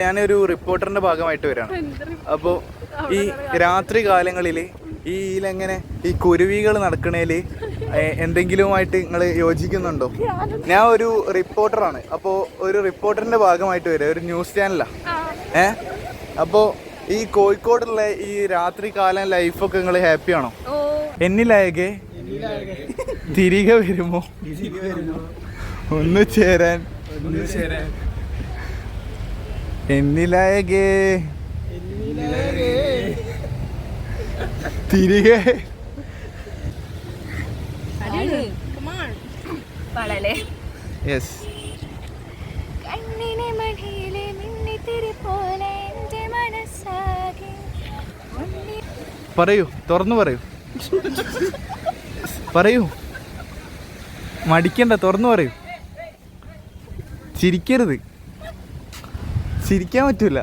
ഞാനൊരു റിപ്പോർട്ടറിന്റെ ഭാഗമായിട്ട് വരാണ്. അപ്പോൾ ഈ രാത്രി കാലങ്ങളിൽ ഈ ഈ കുരുവികൾ നടക്കണേൽ എന്തെങ്കിലുമായിട്ട് നിങ്ങൾ യോജിക്കുന്നുണ്ടോ? ഞാൻ ഒരു റിപ്പോർട്ടറാണ്. അപ്പോൾ ഒരു റിപ്പോർട്ടറിന്റെ ഭാഗമായിട്ട് വരാം. ഒരു ന്യൂസ് ചാനലാണ് ഏ? അപ്പോൾ ഈ കോഴിക്കോടുള്ള ഈ രാത്രി കാലം ലൈഫൊക്കെ നിങ്ങൾ ഹാപ്പിയാണോ എന്നിലായകെ തിരികെ വരുമോ? ഒന്ന് ചേരാൻ. എന്നിലായകെ. തിരികെ. യെസ് കണ്ണിനെ മണിയിലെ മിന്നിത്തിരി പോലെ എന്റെ മനസ്സാകെ. പറയൂ തുറന്നു പറയൂ. പറയൂ. മടിക്കണ്ട തുറന്നു പറയൂ. ചിരിക്കരുത്. ചിരിക്കാൻ പറ്റില്ല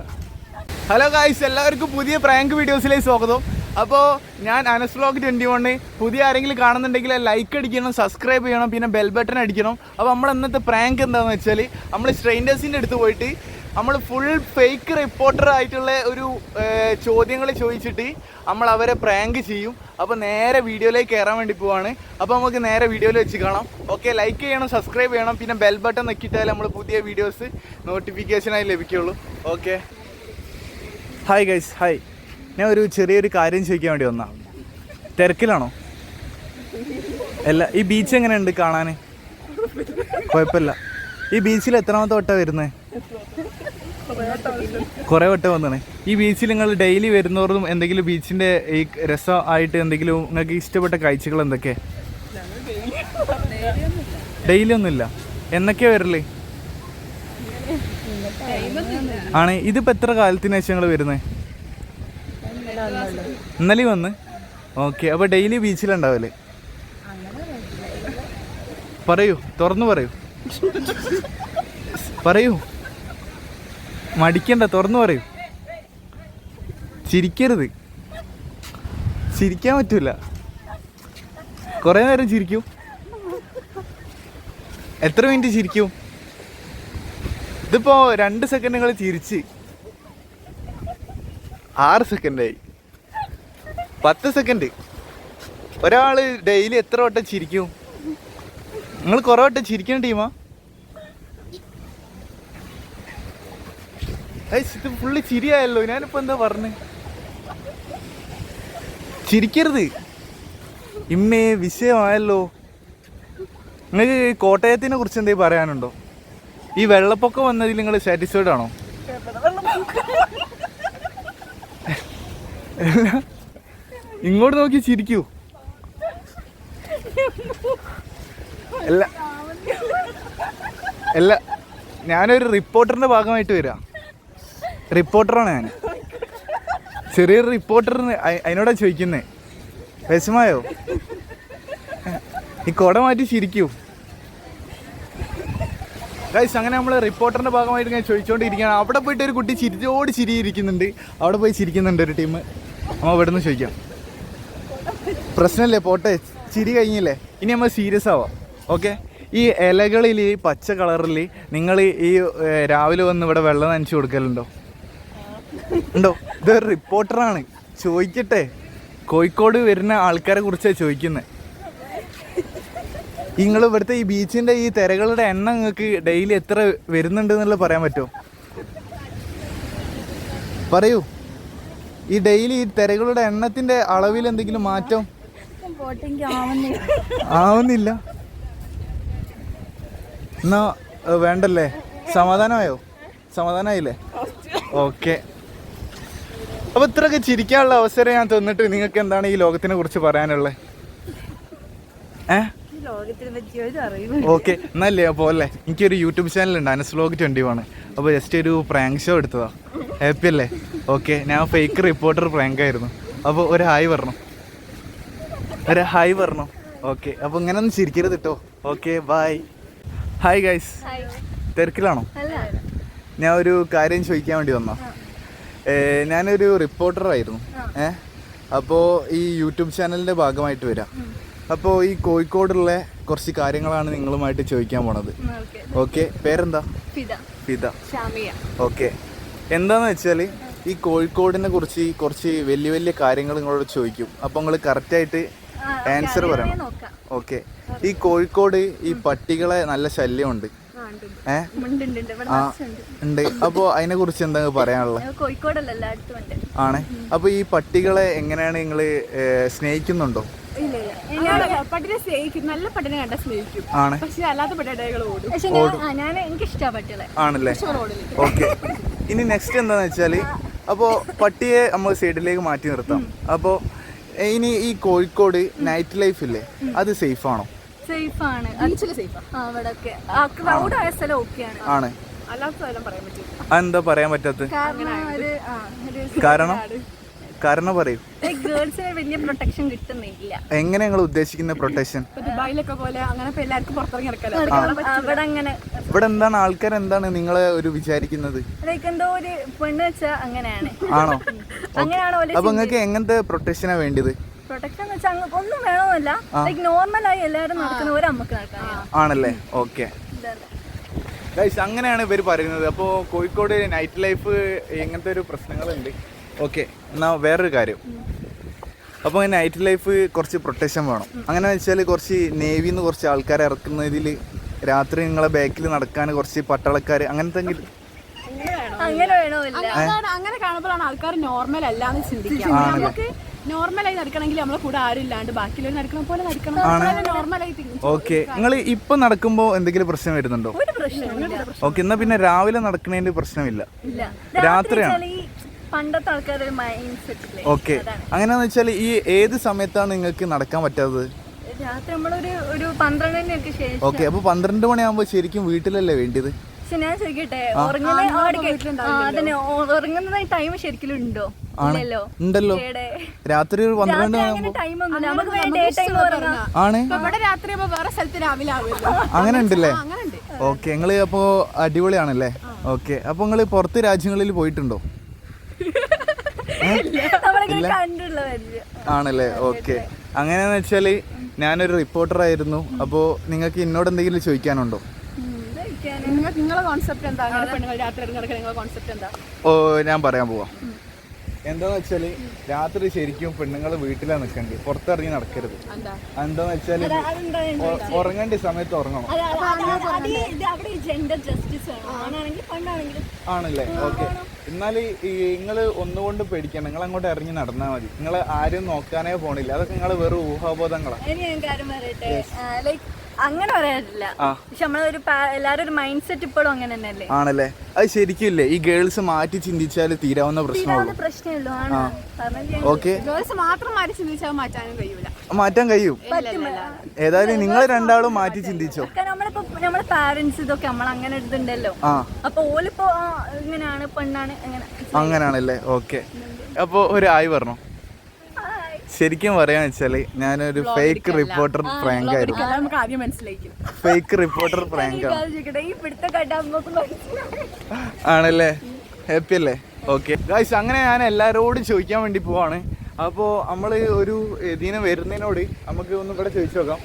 ഹലോ ഗായ്സ് എല്ലാവർക്കും പുതിയ പ്രാങ്ക് വീഡിയോസിലേക്ക് സ്വാഗതം. അപ്പോൾ ഞാൻ അനസ് വ്ലോഗ് ട്വന്റി വണ് പുതിയ ആരെങ്കിലും കാണുന്നുണ്ടെങ്കിൽ ലൈക്ക് അടിക്കണം സബ്സ്ക്രൈബ് ചെയ്യണം പിന്നെ ബെൽ ബട്ടൺ അടിക്കണം. അപ്പോൾ നമ്മൾ ഇന്നത്തെ പ്രാങ്ക് എന്താണെന്ന് വെച്ചാൽ നമ്മൾ സ്ട്രെയിൻഡേഴ്സിന്റെ അടുത്ത് പോയിട്ട് നമ്മൾ ഫുൾ ഫേക്ക് റിപ്പോർട്ടർ ആയിട്ടുള്ള ഒരു ചോദ്യങ്ങൾ ചോദിച്ചിട്ട് നമ്മൾ അവരെ പ്രാങ്ക് ചെയ്യും. അപ്പോൾ നേരെ വീഡിയോയിലേക്ക് കയറാൻ വേണ്ടി പോവാണ്. അപ്പോൾ നമുക്ക് നേരെ വീഡിയോയിൽ വെച്ച് കാണാം. ഓക്കെ ലൈക്ക് ചെയ്യണം സബ്സ്ക്രൈബ് ചെയ്യണം. പിന്നെ ബെൽ ബട്ടൺ നെക്കിയിട്ടാൽ നമ്മൾ പുതിയ വീഡിയോസ് നോട്ടിഫിക്കേഷനായി ലഭിക്കുള്ളൂ. ഓക്കെ ഹായ് ഗൈസ് ഹായ് ഞാൻ ഒരു ചെറിയൊരു കാര്യം ചോദിക്കാൻ വേണ്ടി വന്നാ. തിരക്കിലാണോ? അല്ല ഈ ബീച്ച് എങ്ങനെയുണ്ട് കാണാൻ കുഴപ്പമില്ല. ഈ ബീച്ചിൽ എത്രാമത്തെ വട്ടം വരുന്നത് കുറേ വട്ടം വന്നാണ് ഈ ബീച്ചിൽ നിങ്ങൾ ഡെയിലി വരുന്നവരും എന്തെങ്കിലും ബീച്ചിന്റെ ഈ രസം ആയിട്ട് എന്തെങ്കിലും നിങ്ങൾക്ക് ഇഷ്ടപ്പെട്ട കാഴ്ചകൾ എന്തൊക്കെ? ഡെയിലി ഒന്നുമില്ല. എന്നൊക്കെയാ വരല്ലേ ആണ് ഇതിപ്പോ എത്ര കാലത്തിന് ശേഷം നിങ്ങൾ വരുന്നത് ഇന്നലെ വന്ന്? ഓക്കെ അപ്പൊ ഡെയിലി ബീച്ചിലുണ്ടാവല്ലേ പറയൂ തുറന്നു പറയൂ. പറയൂ. മടിക്കണ്ട തുറന്നു പറയൂ. ചിരിക്കരുത്. ചിരിക്കാൻ പറ്റൂല. കുറേ നേരം ചിരിക്കും. എത്ര മിനിറ്റ് ചിരിക്കും? ഇതിപ്പോ രണ്ട് സെക്കൻഡ് നിങ്ങൾ ചിരിച്ച്. ആറ് സെക്കൻഡായി. പത്ത് സെക്കൻഡ്. ഒരാൾ ഡെയിലി എത്ര വട്ടം ചിരിക്കും? നിങ്ങൾ കുറേ വട്ടം ചിരിക്കുന്ന ടീമാ? ഫുള്ള് ചിരിയായല്ലോ. ഞാനിപ്പോ എന്താ പറഞ്ഞ്? ചിരിക്കരുത്. ഇമ്മേ വിഷയമായല്ലോ. നിങ്ങൾക്ക് കോട്ടയത്തിനെ കുറിച്ച് എന്തെങ്കിലും പറയാനുണ്ടോ? ഈ വെള്ളപ്പൊക്കം വന്നതിൽ നിങ്ങൾ സാറ്റിസ്ഫൈഡ് ആണോ? ഇങ്ങോട്ട് നോക്കി ചിരിക്കൂ. അല്ല അല്ല ഞാനൊരു റിപ്പോർട്ടറിന്റെ ഭാഗമായിട്ട് വരാം. റിപ്പോർട്ടറാണ് ഞാൻ. ചെറിയൊരു റിപ്പോർട്ടറിന് അതിനോടാ ചോദിക്കുന്നത് വിഷമായോ ഈ കുട മാറ്റി ചിരിക്കൂ. ഗൈസ് അങ്ങനെ നമ്മൾ റിപ്പോർട്ടറിന്റെ ഭാഗമായിട്ട് ഞാൻ ചോദിച്ചുകൊണ്ടിരിക്കുകയാണ് അവിടെ പോയിട്ട് ഒരു കുട്ടി ചിരിച്ചോട് ചിരിയിരിക്കുന്നുണ്ട്. അവിടെ പോയി ചിരിക്കുന്നുണ്ട് ഒരു ടീം. നമ്മൾ ഇവിടെ നിന്ന് ചോദിക്കാം. പ്രശ്നമല്ലേ? പോട്ടെ. ചിരി കഴിഞ്ഞില്ലേ? ഇനി നമ്മൾ സീരിയസ് ആവാം. ഓക്കെ ഈ ഇലകളിൽ ഈ പച്ച കളറിൽ നിങ്ങൾ ഈ രാവിലെ വന്ന് ഇവിടെ വെള്ളം നനച്ചു കൊടുക്കലുണ്ടോ? ഉണ്ടോ? ഇതൊരു റിപ്പോർട്ടറാണ്. ചോദിക്കട്ടെ. കോഴിക്കോട് വരുന്ന ആൾക്കാരെ കുറിച്ചാണ് ചോദിക്കുന്നത് നിങ്ങൾ ഇവിടുത്തെ ഈ ബീച്ചിന്റെ ഈ തിരകളുടെ എണ്ണം നിങ്ങൾക്ക് ഡെയിലി എത്ര വരുന്നുണ്ട് എന്നുള്ളത് പറയാൻ പറ്റുമോ? പറയൂ. ഈ ഡെയിലി ഈ തിരകളുടെ എണ്ണത്തിന്റെ അളവിൽ എന്തെങ്കിലും മാറ്റം? ആവുന്നില്ല. എന്നാ വേണ്ടല്ലേ? സമാധാനമായോ? സമാധാനമായില്ലേ? ഓക്കെ. അപ്പൊ ഇത്രയൊക്കെ ചിരിക്കാനുള്ള അവസരം ഞാൻ തന്നിട്ട് നിങ്ങൾക്ക് എന്താണ് ഈ ലോകത്തിനെ കുറിച്ച് പറയാനുള്ളത് ഓക്കെ എന്നല്ലേ അപ്പോൾ അല്ലേ? എനിക്കൊരു യൂട്യൂബ് ചാനലുണ്ട് അനസ്ലോഗ് ട്വന്റി വൺ. അപ്പോൾ ജസ്റ്റ് ഒരു പ്രാങ്ക് ഷോ എടുത്തതാ. ഹാപ്പി അല്ലേ? ഓക്കെ ഞാൻ ഫേക്ക് റിപ്പോർട്ടർ പ്രാങ്ക് ആയിരുന്നു. അപ്പോൾ ഒരു ഹായ് പറഞ്ഞു. ഒരു ഹായ് പറഞ്ഞു. ഓക്കെ അപ്പോൾ ഇങ്ങനെ ഒന്നും ചിരിക്കരുത് കേട്ടോ ഓക്കെ ബായ് ഹായ് ഗൈസ് തിരക്കിലാണോ? ഞാൻ ഒരു കാര്യം ചോദിക്കാൻ വേണ്ടി വന്നാ ഞാനൊരു റിപ്പോർട്ടറായിരുന്നു ഏ അപ്പോൾ ഈ യൂട്യൂബ് ചാനലിന്റെ ഭാഗമായിട്ട് വരാം. അപ്പോൾ ഈ കോഴിക്കോടുള്ള കുറച്ച് കാര്യങ്ങളാണ് നിങ്ങളുമായിട്ട് ചോദിക്കാൻ പോണത്. ഓക്കെ. പേരെന്താ? ഫിദ. ഓക്കെ. എന്താന്ന് വെച്ചാൽ ഈ കോഴിക്കോടിനെ കുറിച്ച് കുറച്ച് വലിയ വലിയ കാര്യങ്ങൾ നിങ്ങളോട് ചോദിക്കും. അപ്പോൾ നിങ്ങൾ കറക്റ്റായിട്ട് ആൻസർ പറയണം. ഓക്കെ. ഈ കോഴിക്കോട് ഈ പട്ടികളെ നല്ല ശല്യമുണ്ട്. ഏ? ഉണ്ട്. അപ്പോൾ അതിനെ കുറിച്ച് എന്താ പറയാനുള്ളത്? ആണ്. അപ്പോൾ ഈ പട്ടികളെ എങ്ങനെയാണ് നിങ്ങൾ സ്നേഹിക്കുന്നുണ്ടോ? പട്ടിനെ സ്നേഹിക്കും. നല്ല പട്ടിനെ കണ്ട സ്നേഹിക്കും. ആണ്. പക്ഷെ അല്ലാത്ത പട്ടികൾ ഓടും. പക്ഷെ ഞാൻ ഞാൻ എനിക്ക് ഇഷ്ടമാണ് പട്ടികളെ. ആണല്ലേ? ഓക്കെ. ഇനി നെക്സ്റ്റ് എന്താന്ന് വെച്ചാൽ അപ്പോൾ പട്ടിയെ നമ്മൾ സൈഡിലേക്ക് മാറ്റി നിർത്താം. അപ്പോൾ ഇനി ഈ കോഴിക്കോട് നൈറ്റ് ലൈഫ് ഇല്ലേ? അത് സേഫ് ആണോ? സേഫ് ആണ് ബീച്ചിൽ സേഫാ ആ? ക്രൗഡ് ആയ സ്ഥലം ഓക്കെയാണ് ആണ്. സ്ഥലം പറയാൻ പറ്റാത്ത കാരണം ആ കാരണം? കാരണം പറയൂ. ഗേൾസിന് വലിയ പ്രൊട്ടക്ഷൻ കിട്ടുന്നില്ല. എങ്ങനെ നിങ്ങൾ ഉദ്ദേശിക്കുന്ന പ്രൊട്ടക്ഷൻ ദുബായിലൊക്കെ പോലെ അങ്ങനെ എല്ലാവർക്കും പുറത്തിറങ്ങി അവിടെ അങ്ങനെ ഇവിടെ എന്താണ് ആൾക്കാർ എന്താണ് നിങ്ങളെ ഒരു വിചാരിക്കുന്നത്? ലൈക്ക് എന്തോ ഒരു പെണ്ണ് വെച്ചാ അങ്ങനെയാണ്. ആണോ? അങ്ങനെയാണോ അപ്പൊ നിങ്ങൾക്ക് എങ്ങനത്തെ പ്രൊട്ടക്ഷനാ വേണ്ടത്? പ്രൊട്ടക്ഷൻ എന്ന് വെച്ചാൽ ഒന്നും വേണമെന്നല്ല. ലൈക് നോർമലായി എല്ലാവരും നടക്കുന്ന ഒരു അമ്മയ്ക്ക് നടക്കാം ആണല്ലേ? ഓക്കെ. ഗൈസ് അങ്ങനെയാണ് ഇവർ പറയുന്നത്. അപ്പോൾ കോഴിക്കോട് നൈറ്റ് ലൈഫ് ഇങ്ങനത്തെ ഒരു പ്രശ്നങ്ങളുണ്ട്? ഓക്കെ എന്നാൽ വേറൊരു കാര്യം. അപ്പോൾ നൈറ്റ് ലൈഫ് കുറച്ച് പ്രൊട്ടക്ഷൻ വേണം. അങ്ങനെ വെച്ചാൽ കുറച്ച് നേവിന്ന് കുറച്ച് ആൾക്കാരെ ഇറക്കുന്നതിൽ രാത്രി നിങ്ങളെ ബാക്കിൽ നടക്കാൻ കുറച്ച് പട്ടാളക്കാർ അങ്ങനത്തെ അങ്ങനെ അങ്ങനെ കാണുമ്പോഴാണ് ആൾക്കാർ നോർമൽ അല്ലാന്ന് ചിന്തിക്കുക. നമുക്ക് നോർമലായി നടക്കണമെങ്കിൽ നമ്മളെ കൂടെ ആരും ഇല്ലാണ്ട് ബാക്കിയുള്ളവർ നടക്കണ പോലെ നടക്കണം. നോർമലായി ഓക്കെ നിങ്ങൾ ഇപ്പം നടക്കുമ്പോൾ എന്തെങ്കിലും പ്രശ്നം വരുന്നുണ്ടോ? ഓക്കെ എന്നാ പിന്നെ രാവിലെ നടക്കുന്നതിന്റെ പ്രശ്നമില്ല. രാത്രിയാണ്. പണ്ടത്തെ ആൾക്കാരുടെ മൈൻഡ് ഓക്കെ അങ്ങനെയാന്ന് വെച്ചാൽ ഈ ഏത് സമയത്താണ് നിങ്ങൾക്ക് നടക്കാൻ പറ്റാത്തത്? രാത്രി നമ്മളൊരു ഒരു പന്ത്രണ്ടിനൊക്കെ ശേഷം ഓക്കെ അപ്പോൾ പന്ത്രണ്ട് മണിയാകുമ്പോ ശരിക്കും വീട്ടിലല്ലേ വേണ്ടിയത്? പക്ഷെ ഞാൻ ചോദിക്കട്ടെ ഉറങ്ങുന്ന ആടിക്ക് ആ, അതന്നെ ഉറങ്ങുന്ന ടൈം ശരിക്കും ഉണ്ടോ? ഉണ്ടല്ലോ. രാത്രി പന്ത്രണ്ട് അങ്ങനെ ആണ്? ഉണ്ടല്ലേ ഓക്കെ നിങ്ങൾ അപ്പോ അടിപൊളിയാണല്ലേ? ഓക്കെ അപ്പൊ നിങ്ങൾ പുറത്ത് രാജ്യങ്ങളിൽ പോയിട്ടുണ്ടോ? ആണല്ലേ? ഓക്കെ. അങ്ങനെയാന്ന് വെച്ചാൽ ഞാനൊരു റിപ്പോർട്ടർ ആയിരുന്നു. അപ്പോൾ നിങ്ങൾക്ക് എന്നോട് എന്തെങ്കിലും ചോദിക്കാനുണ്ടോ? നിങ്ങളെ കോൺസെപ്റ്റ് എന്താ? അങ്ങനെ പെണ്ണുങ്ങൾ രാത്രി ഇറങ്ങി നടക്കുന്ന നിങ്ങളെ കോൺസെപ്റ്റ് എന്താ? ഓ ഞാൻ പറയാൻ പോവാ. എന്താന്ന് വെച്ചാൽ രാത്രി ശരിക്കും പെണ്ണുങ്ങൾ വീട്ടിലാണ് നിക്കണ്ട്? പുറത്തിറങ്ങി നടക്കരുത്. എന്താ? എന്താന്ന് വെച്ചാൽ ഉറങ്ങേണ്ട സമയത്ത് ഉറങ്ങണം. അവിടെ ജെൻഡർ ജസ്റ്റിസ് ആണ്. ആണാണെങ്കിൽ പെണ്ണാണെങ്കിലും. ആണല്ലേ? ഓക്കെ. എന്നാൽ ഈ നിങ്ങൾ ഒന്നുകൊണ്ട് പേടിക്കണം നിങ്ങൾ അങ്ങോട്ട് ഇറങ്ങി നടന്നാൽ മതി. നിങ്ങൾ ആരും നോക്കാനേ പോണില്ല. അതൊക്കെ നിങ്ങൾ വെറും ഊഹാബോധങ്ങളാണ് അങ്ങനെ പറയാനില്ല. പക്ഷെ നമ്മളൊരു എല്ലാരും ഒരു മൈൻഡ് സെറ്റ് ഇപ്പോഴും അങ്ങനെ തന്നെയല്ലേ? ആണല്ലേ? അത് ശരിക്കും ഇല്ലേ ഈ ഗേൾസ് മാറ്റി ചിന്തിച്ചാൽ തീരാവുന്ന പ്രശ്നമുള്ളൂ തീരാവുന്ന പ്രശ്നമുള്ളൂ ആണ്. കാരണം ഞാൻ ഓക്കെ ഗേൾസ് മാത്രം മാറ്റി ചിന്തിച്ചാൽ മാറ്റാനും കഴിയൂല. മാറ്റാൻ കഴിയും. ഏതായാലും നിങ്ങൾ രണ്ടാളും മാറ്റി ചിന്തിച്ചോ? നമ്മളിപ്പോ നമ്മളെ പാരന്റ്സ് ഇതൊക്കെ നമ്മൾ അങ്ങനെ എടുത്തുണ്ടല്ലോ അപ്പൊ ഓലിപ്പോ ഇങ്ങനെയാണ് പെണ്ണാണ് അങ്ങനെ. അങ്ങനെയാണല്ലേ ഓക്കെ അപ്പോൾ ഒരു ആയി പറഞ്ഞു? ശരിക്കും പറയാന്ന് വെച്ചാൽ ഞാനൊരു ഫേക്ക് റിപ്പോർട്ടർ പ്രാങ്ക് ആയിരുന്നു. ഫേക്ക് റിപ്പോർട്ടർ പ്രാങ്ക് ആണല്ലേ? ഹാപ്പി അല്ലേ? ഓക്കെ ഗായ്സ് അങ്ങനെ ഞാൻ എല്ലാവരോടും ചോദിക്കാൻ വേണ്ടി പോവാണ്. അപ്പോൾ നമ്മൾ ഒരു ഇതിന് വരുന്നതിനോട് നമുക്ക് ഒന്ന് ഇവിടെ ചോദിച്ചു നോക്കാം.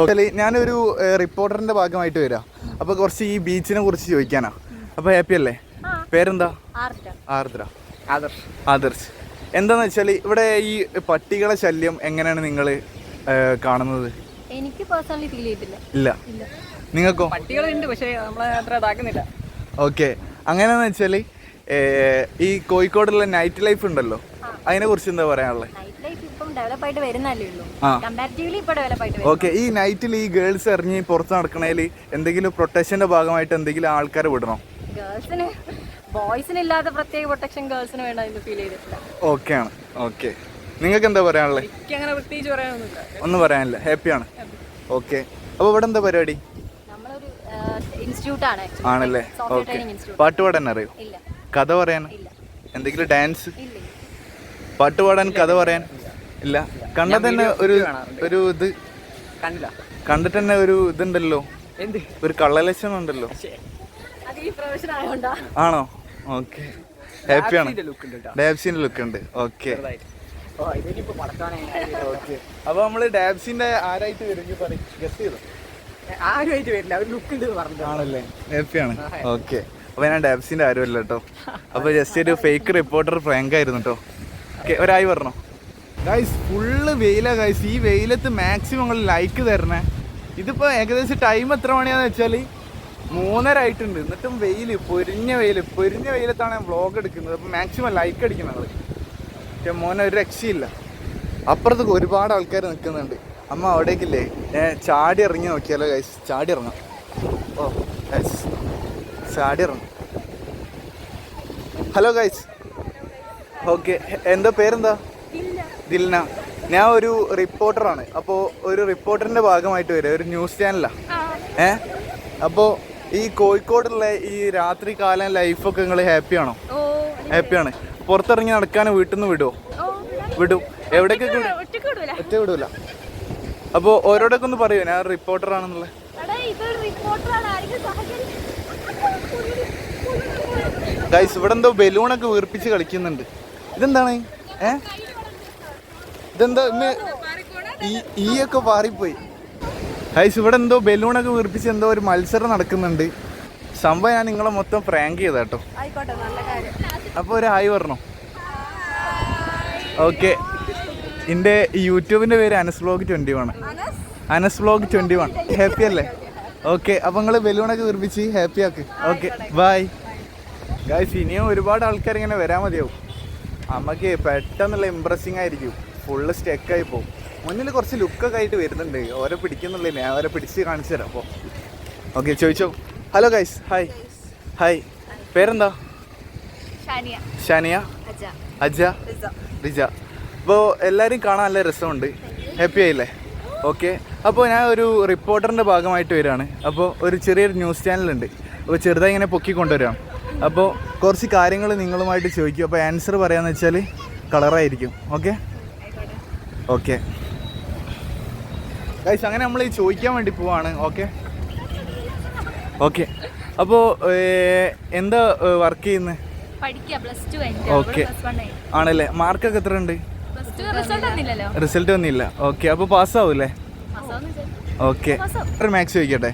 ഓക്കെ ഞാനൊരു റിപ്പോർട്ടറിന്റെ ഭാഗമായിട്ട് വരാം. അപ്പോൾ കുറച്ച് ഈ ബീച്ചിനെ കുറിച്ച് ചോദിക്കാനാ. അപ്പോൾ ഹാപ്പി അല്ലേ? പേരെന്താ? ആർദ്ര. ആദർശ്. ആദർശ്. എന്താന്ന് വെച്ചാൽ ഇവിടെ ഈ പട്ടികളെ ശല്യം എങ്ങനെയാണ് നിങ്ങൾ കാണുന്നത്? എനിക്ക് പേഴ്സണലി ഫീൽ ചെയ്തില്ല ഇല്ല. നിങ്ങൾക്കോ? പട്ടികളുണ്ട് പക്ഷേ നമ്മളെ അത്ര ഇതാക്കുന്നില്ല. ഓക്കെ. അങ്ങനെയാന്ന് വെച്ചാൽ ഈ കോഴിക്കോടുള്ള നൈറ്റ് ലൈഫ് ഉണ്ടല്ലോ? അതിനെ കുറിച്ച് എന്താ പറയാനുള്ളത് നൈറ്റ് ലൈഫ് ഇപ്പം ഡെവലപ്പ് ആയിട്ട് വരുന്നല്ലേ ഉള്ളൂ. ആ. കമ്പാരിറ്റീവ്ലി ഇപ്പൊ ഡെവലപ്പ് ആയിട്ട് ഓക്കെ. ഈ നൈറ്റിൽ ഈ ഗേൾസ് ഇറങ്ങി പുറത്ത് നടക്കണേൽ എന്തെങ്കിലും പ്രൊട്ടക്ഷന്റെ ഭാഗമായിട്ട് എന്തെങ്കിലും ആൾക്കാരെ വിടണോ? ഗേൾസിന് ബോയ്സിന് ഇല്ലാത്ത പ്രത്യേക പ്രൊട്ടക്ഷൻ ഗേൾസിന് വേണ്ട എന്ന് ഫീൽ ചെയ്തിട്ടില്ല. ഓക്കെ ആണ്. ഓക്കെ നിങ്ങൾക്ക് എന്താ പറയാനുള്ളത് എനിക്ക് അങ്ങനെ പ്രത്യേകിച്ച് പറയാനൊന്നുമില്ല. ഒന്നും പറയാനില്ല. ഹാപ്പിയാണ് ഓക്കെ അപ്പോൾ ഇവിടെ എന്താ പരിപാടി? നമ്മളൊരു ഇൻസ്റ്റിറ്റ്യൂട്ട് ആണ് ആണല്ലേ? ഓക്കെ പാട്ട് പാടാൻ അറിയോ? ഇല്ല. കഥ പറയാൻ? എന്തെങ്കിലും ഡാൻസ് ഇല്ല പാട്ട് പാടാൻ കഥ പറയാൻ? ഇല്ല. കണ്ടാൽ തന്നെ ഒരു ഒരു ഇത് കണ്ടില്ല. കണ്ടിട്ട് തന്നെ ഒരു ഇതുണ്ടല്ലോ. എന്ത്? ഒരു കള്ളലക്ഷണം ഉണ്ടല്ലോ. ആണോ? ഓക്കെ ഹാപ്പിയാണ് ഡാബ്സിന്റെ ലുക്ക് ഉണ്ട് ഓക്കെ അപ്പൊ നമ്മൾ ഡാബ്സിന്റെ ആരായിട്ട് വരും പറയും ഗസ് ചെയ്തോ? ആരുമായിട്ട് വരില്ല. ഒരു ലുക്ക് ഉണ്ട് പറഞ്ഞു ആണല്ലേ? ഹാപ്പിയാണ് ഓക്കെ അപ്പോൾ ഞാൻ ഡാബ്സിന്റെ ആരുമല്ല കേട്ടോ അപ്പോൾ ജസ്റ്റ് ഒരു ഫേക്ക് റിപ്പോർട്ടർ ഫ്രാങ്ക് ആയിരുന്നു കേട്ടോ ഓക്കെ ഒരായി പറഞ്ഞോ ഗൈസ് ഫുള്ള് വെയിലാണ് ഗൈസ് ഈ വെയിലത്ത് മാക്സിമം നിങ്ങൾ ലൈക്ക് തരണേ. ഇതിപ്പോ ഏകദേശം ടൈം എത്ര മണിയാന്ന് വെച്ചാൽ മൂന്നര ആയിട്ടുണ്ട് എന്നിട്ടും വെയിൽ പൊരിഞ്ഞ വെയിൽ പൊരിഞ്ഞ വെയിലത്താണ് ഞാൻ വ്ളോഗ് എടുക്കുന്നത്. അപ്പം മാക്സിമം ലൈക്ക് അടിക്കണം നിങ്ങൾ പക്ഷെ മോനെ ഒരു രക്ഷയില്ല. അപ്പുറത്ത് ഒരുപാട് ആൾക്കാർ നിൽക്കുന്നുണ്ട് അമ്മ അവിടേക്കില്ലേ? ഞാൻ ചാടി ഇറങ്ങി നോക്കിയാലോ ഗൈസ് ചാടി ഇറങ്ങാം. ഓ ഗൈസ് ചാടി ഇറങ്ങും. ഹലോ ഗൈസ് ഓക്കെ എന്താ പേരെന്താ? ദിൽന. ഞാൻ ഒരു റിപ്പോർട്ടറാണ് അപ്പോൾ ഒരു റിപ്പോർട്ടറിന്റെ ഭാഗമായിട്ട് വരിക ഒരു ന്യൂസ് ചാനലാണ് ഏ? അപ്പോൾ ഈ കോഴിക്കോടുള്ള ഈ രാത്രി കാലം ലൈഫൊക്കെ നിങ്ങൾ ആണോ ഓ ആണ് പുറത്തിറങ്ങി നടക്കാൻ വീട്ടിൽ നിന്ന് വിടുമോ വിടും. എവിടേക്ക് ഒറ്റ വിടൂല. അപ്പോൾ ഓരോടൊക്കെ ഒന്ന് പറയൂ ഞാൻ റിപ്പോർട്ടർ സഹകരിക്കും ഗൈസ് ഇവിടെ എന്തോ ബലൂണൊക്കെ വീർപ്പിച്ച് കളിക്കുന്നുണ്ട്. ഇതെന്താണ്? ഏ? ഇതെന്താ ഈ ഒക്കെ പാറിപ്പോയി ഗൈസ് ഇവിടെ എന്തോ ബലൂണൊക്കെ വീർപ്പിച്ച് എന്തോ ഒരു മത്സരം നടക്കുന്നുണ്ട്. സംഭവം ഞാൻ നിങ്ങളെ മൊത്തം പ്രാങ്ക് ചെയ്ത കേട്ടോ അപ്പോൾ ഒരു ഹായ് പറഞ്ഞോ? ഓക്കെ എന്റെ യൂട്യൂബിന്റെ പേര് Anas vlog twenty one Anas vlog twenty one happy അല്ലേ ഓക്കെ അപ്പോൾ നിങ്ങൾ ബലൂണൊക്കെ വീർപ്പിച്ച് ഹാപ്പി ആക്ക്. ഓക്കെ ബായ് ഗായ്സ് ഇനിയും ഒരുപാട് ആൾക്കാർ ഇങ്ങനെ വരാൻ മതിയാവും. അമ്മയ്ക്ക് പെട്ടെന്നുള്ള ഇമ്പ്രസിങ് ആയിരിക്കും. ഫുള്ള് സ്റ്റെക്കായി പോകും മുന്നിൽ കുറച്ച് ലുക്കൊക്കെ ആയിട്ട് വരുന്നുണ്ട്. ഓരോ പിടിക്കുന്നുള്ളേ ഞാൻ ഓരോ പിടിച്ച് കാണിച്ചു തരാം. അപ്പോൾ ഓക്കെ ചോദിച്ചോ? ഹലോ ഗൈസ് ഹായ് ഹായ് പേരെന്താ? ഷാനിയ. ഷാനിയ? അജ. റിജ. അപ്പോൾ എല്ലാവരും കാണാൻ നല്ല രസമുണ്ട്. ഹാപ്പി ആയില്ലേ? ഓക്കെ അപ്പോൾ ഞാൻ ഒരു റിപ്പോർട്ടറിന്റെ ഭാഗമായിട്ട് വരികയാണ്. അപ്പോൾ ഒരു ചെറിയൊരു ന്യൂസ് ചാനലുണ്ട് അപ്പോൾ ചെറുതായി ഇങ്ങനെ പൊക്കി കൊണ്ടുവരാം അപ്പോൾ കുറച്ച് കാര്യങ്ങൾ നിങ്ങളുമായിട്ട് ചോദിക്കും. അപ്പോൾ ആൻസർ പറയാമെന്ന് വെച്ചാൽ കളറായിരിക്കും ഓക്കെ ഓക്കെ ഗൈസ് അങ്ങനെ നമ്മൾ ചോദിക്കാൻ വേണ്ടി പോവാണ്. ഓക്കെ ഓക്കെ അപ്പോ എന്താ വർക്ക് ചെയ്യുന്നത് ഓക്കെ ആണല്ലേ? മാർക്കൊക്കെ എത്ര ഉണ്ട് റിസൾട്ട് വന്നില്ല. ഓക്കെ അപ്പോൾ പാസ്സാവൂല്ലേ? ഓക്കെ ഒരു മാത്സ് ചോദിക്കട്ടെ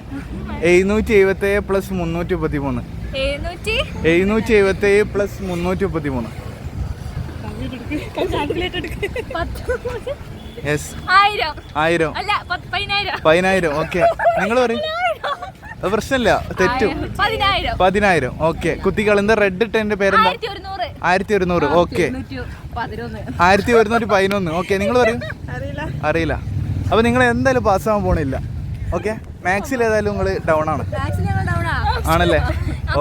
എഴുന്നൂറ്റി എഴുപത്തി ഏഴ് പ്ലസ് മുന്നൂറ്റി മുപ്പത്തി മൂന്ന് എഴുന്നൂറ്റി? എഴുപത്തേഴ് എഴുപത്തി ഏഴ് പ്ലസ് മുന്നൂറ്റി മുപ്പത്തി മൂന്ന് യെസ് ആയിരം. ആയിരം. അല്ല പത്ത് പതിനായിരം. പതിനായിരം ഓക്കെ നിങ്ങൾ പറയും. പ്രശ്നമില്ല. തെറ്റും. പതിനായിരം. പതിനായിരം ഓക്കെ കുത്തികൾ എന്താ റെഡ് ഇട്ടതിന്റെ പേരെന്താ? ആയിരത്തി ഒരുന്നൂറ് ഓക്കെ ആയിരത്തി ഒരുന്നൂറ്റി പതിനൊന്ന് ഓക്കെ നിങ്ങൾ പറയും. അറിയില്ല. അപ്പൊ നിങ്ങൾ എന്തായാലും പാസ്സാവാൻ പോണില്ല. ഓക്കെ മാത്സിൽ ഏതായാലും നിങ്ങൾ ഡൗൺ ആണ്. ആണല്ലേ?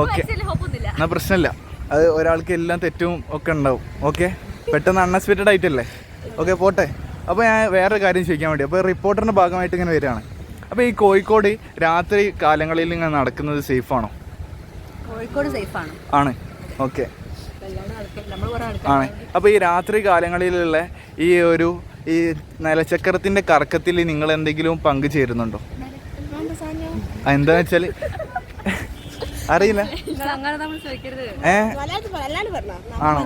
ഓക്കെ എന്നാ പ്രശ്നമില്ല. അത് ഒരാൾക്ക് എല്ലാം തെറ്റും ഒക്കെ ഉണ്ടാവും. ഓക്കെ പെട്ടെന്ന് അൺഎക്സ്പെക്റ്റഡ് ആയിട്ടല്ലേ? ഓക്കെ പോട്ടെ. അപ്പോൾ ഞാൻ വേറൊരു കാര്യം ചോദിക്കാൻ വേണ്ടി അപ്പോൾ റിപ്പോർട്ടറിന്റെ ഭാഗമായിട്ട് ഇങ്ങനെ വരികയാണ്. അപ്പോൾ ഈ കോഴിക്കോട് രാത്രി കാലങ്ങളിൽ ഇങ്ങനെ നടക്കുന്നത് സേഫ് ആണോ? കോഴിക്കോട് സേഫ് ആണ്. ഓക്കെ ആണ്. അപ്പോൾ ഈ രാത്രി കാലങ്ങളിലുള്ള ഈ ഒരു ഈ നിലച്ചക്രത്തിന്റെ കറക്കത്തിൽ നിങ്ങൾ എന്തെങ്കിലും പങ്കു ചേരുന്നുണ്ടോ? ആ, എന്താന്ന് വെച്ചാൽ അറിയില്ല. ഏ? ആണോ?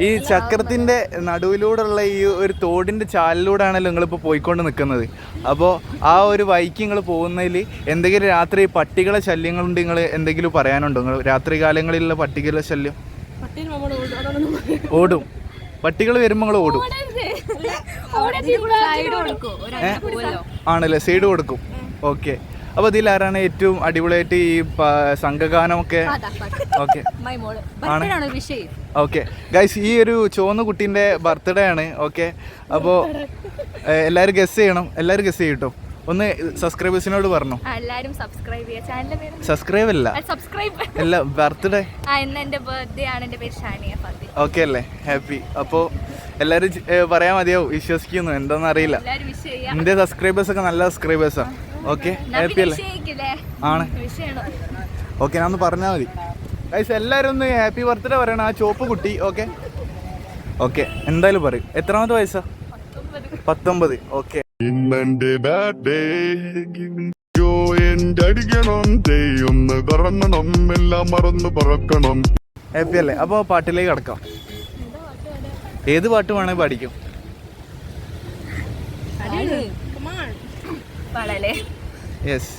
ഈ ചക്രത്തിന്റെ നടുവിലൂടെയുള്ള ഈ ഒരു തോടിന്റെ ചാലിലൂടെ ആണല്ലോ നിങ്ങളിപ്പോൾ പോയിക്കൊണ്ട് നിൽക്കുന്നത് അപ്പോൾ ആ ഒരു വൈക്ക് നിങ്ങൾ പോകുന്നതിൽ എന്തെങ്കിലും രാത്രി പട്ടികളെ ശല്യങ്ങളുണ്ട് നിങ്ങൾ എന്തെങ്കിലും പറയാനുണ്ടോ? നിങ്ങൾ രാത്രി കാലങ്ങളിലുള്ള പട്ടികളുടെ ശല്യം? ഓടും. പട്ടികൾ വരുമ്പോൾ നിങ്ങൾ ഓടും. ആണല്ലേ? സൈഡ് കൊടുക്കും ഓക്കെ അപ്പോൾ ഇതിൽ ആരാണ് ഏറ്റവും അടിപൊളിയായിട്ട് ഈ സംഘഗാനമൊക്കെ? ഓക്കെ. ആണ്. ഓക്കെ. ഗൈസ് ഈ ഒരു ചുവന്ന കുട്ടീന്റെ ബർത്ത്ഡേ ആണ്. ഓക്കെ. അപ്പോൾ എല്ലാവരും ഗസ് ചെയ്യണം. എല്ലാവരും ഗസ് ചെയ്യട്ടോ. ഒന്ന് സബ്സ്ക്രൈബേഴ്സിനോട് പറഞ്ഞു. എല്ലാരും സബ്സ്ക്രൈബ് സബ്സ്ക്രൈബ് അല്ല. സബ്സ്ക്രൈബ് അല്ല ബർത്ത്ഡേ. ആ ഇന്ന് ബർത്ത്ഡേ ആണ്. പേര് ഷാനിയ ഫാത്തി. ഓക്കെ അല്ലേ? ഹാപ്പി അപ്പോൾ എല്ലാവരും പറയാൻ മതിയാവും. വിശ്വസിക്കുന്നു. എന്താണെന്ന് അറിയില്ല. എന്റെ എന്റെ സബ്സ്ക്രൈബേഴ്സ് ഒക്കെ നല്ല സബ്സ്ക്രൈബേഴ്സാണ് ഓക്കെ ഹാപ്പി അല്ലേ? ആണ്. ഓക്കെ ഞാൻ ഒന്ന് പറഞ്ഞാൽ മതി. ഗൈസ് എല്ലാവരും ഒന്ന് ഹാപ്പി ബർത്ത്ഡേ പറയണം ആ ചോപ്പ് കുട്ടി ഓക്കെ? ഓക്കെ എന്തായാലും പറയും. എത്രാമത്തെ വയസ്സാ? പത്തൊമ്പത്. ഓക്കെ. എല്ലാം മറന്ന് പറക്കണം. ഹാപ്പി അല്ലേ? അപ്പോൾ പാട്ടിലേക്ക് കടക്കാം. ഏത് പാട്ട് വേണേ പാടിക്കും? Yes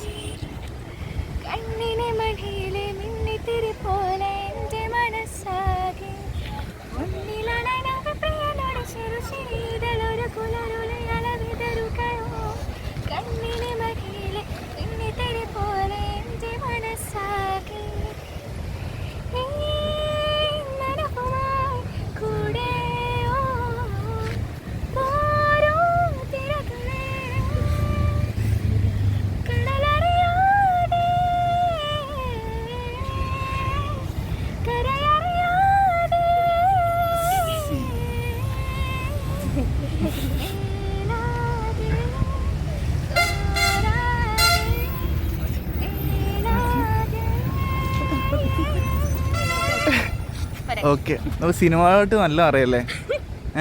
okay. നമുക്ക് സിനിമയായിട്ട് നല്ല അറിയല്ലേ?